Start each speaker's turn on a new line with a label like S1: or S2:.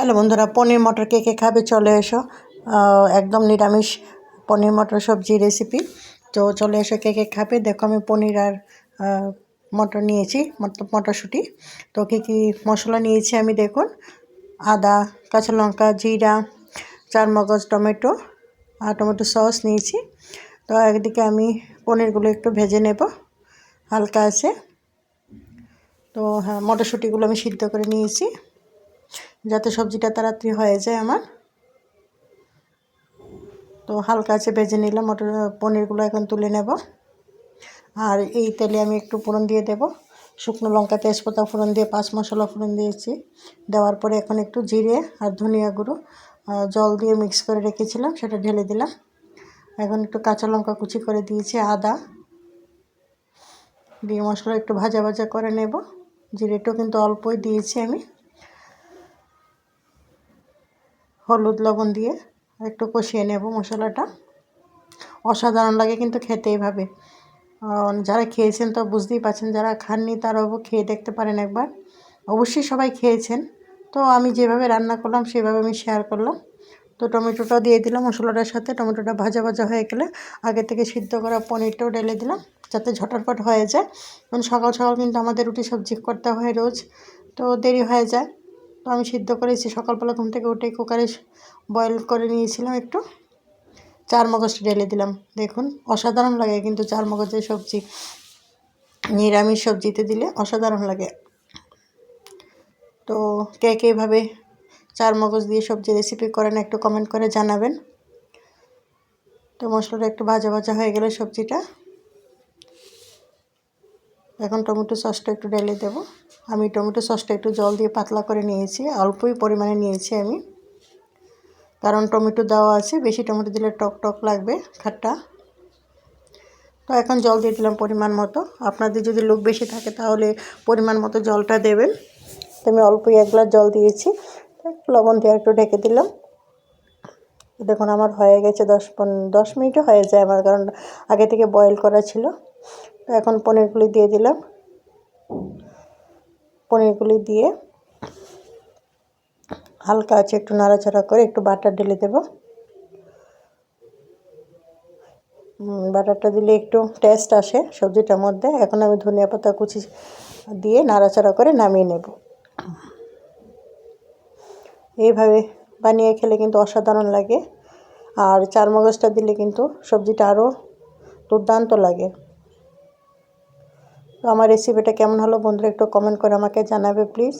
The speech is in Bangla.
S1: হ্যালো বন্ধুরা, পনির মটর কে কে খাবে চলে এসো। একদম নিরামিষ পনির মটর সবজি রেসিপি তো চলে এসো কে কে খাবে। দেখো আমি পনির আর মটর নিয়েছি মটরশুঁটি। তো কী কী মশলা নিয়েছি আমি দেখুন। আদা, কাঁচা লঙ্কা, জিরা, চার মগজ টমেটো আর টমেটো সস নিয়েছি। তো একদিকে আমি পনিরগুলো একটু ভেজে নেব, হালকা আছে। তো হ্যাঁ মটরশুঁটিগুলো আমি সিদ্ধ করে নিয়েছি। যাতে সবজিটা তাড়াতাড়ি হয়ে যায় আমার। তো হালকা আছে ভেজে নিলাম, মটর পনিরগুলো এখন তুলে নেব। আর এই তেলে আমি একটু ফোড়ন দিয়ে দেব। শুকনো লঙ্কা, তেজপাতা ফোড়ন দিয়ে, পাঁচ মশলা ফোড়ন দিয়েছি। দেওয়ার পরে এখন একটু জিরে আর ধনিয়া গুঁড়ো জল দিয়ে মিক্স করে রেখেছিলাম, সেটা ঢেলে দিলাম। এখন একটু কাঁচা লঙ্কা কুচি করে দিয়েছি, আদা। দিয়ে মশলা একটু ভাজা ভাজা করে নেব। জিরেটাও কিন্তু অল্পই দিয়েছি আমি। হলুদ লবণ দিয়ে একটু কষিয়ে নেব মশলাটা। অসাধারণ লাগে কিন্তু খেতে এইভাবে যারা খেয়েছেন তো বুঝতেই পারছেন, যারা খাননি তারাও খেয়ে দেখতে পারেন একবার। অবশ্যই সবাই খেয়েছেন। তো আমি যেভাবে রান্না করলাম সেভাবে আমি শেয়ার করলাম। তো টমেটোটা দিয়ে দিলাম মশলাটার সাথে। টমেটোটা ভাজা ভাজা হয়ে গেলে আগে থেকে সিদ্ধ করা পনিরটাও ঢেলে দিলাম যাতে ঝটারপট হয়ে যায়। কারণ সকাল সকাল কিন্তু আমাদের রুটি সবজি করতে হয় রোজ। তো দেরি হয়ে যায়। তো আমি সিদ্ধ করেছি। সকালবেলা ঘুম থেকে উঠে কুকারে বয়েল করে নিয়েছিলাম একটু। চার মগজটা ঢেলে দিলাম। দেখুন, অসাধারণ লাগে কিন্তু চার মগজের সবজি। নিরামিষ সবজিতে দিলে অসাধারণ লাগে। তো কে কে এভাবে চার মগজ দিয়ে সবজি রেসিপি করেন একটু কমেন্ট করে জানাবেন। তো মশলাটা একটু ভাজা ভাজা হয়ে গেলে সবজিটা। এখন টমেটো সসটা একটু ঢেলে দেব। আমি টমেটো সসটা একটু জল দিয়ে পাতলা করে নিয়েছি, অল্পই পরিমাণে নিয়েছি আমি। কারণ টমেটো দেওয়া আছে, বেশি টমেটো দিলে টক টক লাগবে খাট্টা। তো এখন জল দিয়ে দিলাম পরিমাণ মতো। আপনাদের যদি লোক বেশি থাকে তাহলে পরিমাণ মতো জলটা দেবেন। তো আমি অল্পই এক গ্লাস জল দিয়েছি, লবণ দিয়ে একটু ঢেকে দিলাম। দেখুন আমার হয়ে গেছে দশ পন, দশ মিনিটও হয়ে যায় আমার, কারণ আগে থেকে বয়েল করা ছিল। তো এখন পনিরগুলি দিয়ে দিলাম। পনিরগুলি দিয়ে হালকা আছে, একটু নাড়াচাড়া করে একটু বাটার ঢেলে দেব। বাটারটা দিলে একটু টেস্ট আসে সবজিটার মধ্যে। এখন আমি ধনিয়া পাতা কুচি দিয়ে নাড়াচাড়া করে নামিয়ে নেব। এইভাবে বানিয়ে খেলে কিন্তু অসাধারণ লাগে। আর চার মগজটা দিলে কিন্তু সবজিটা আরও দুর্দান্ত লাগে। তো আমার রেসিপিটা কেমন হলো বন্ধুরা একটু কমেন্ট করে আমাকে জানাবে প্লিজ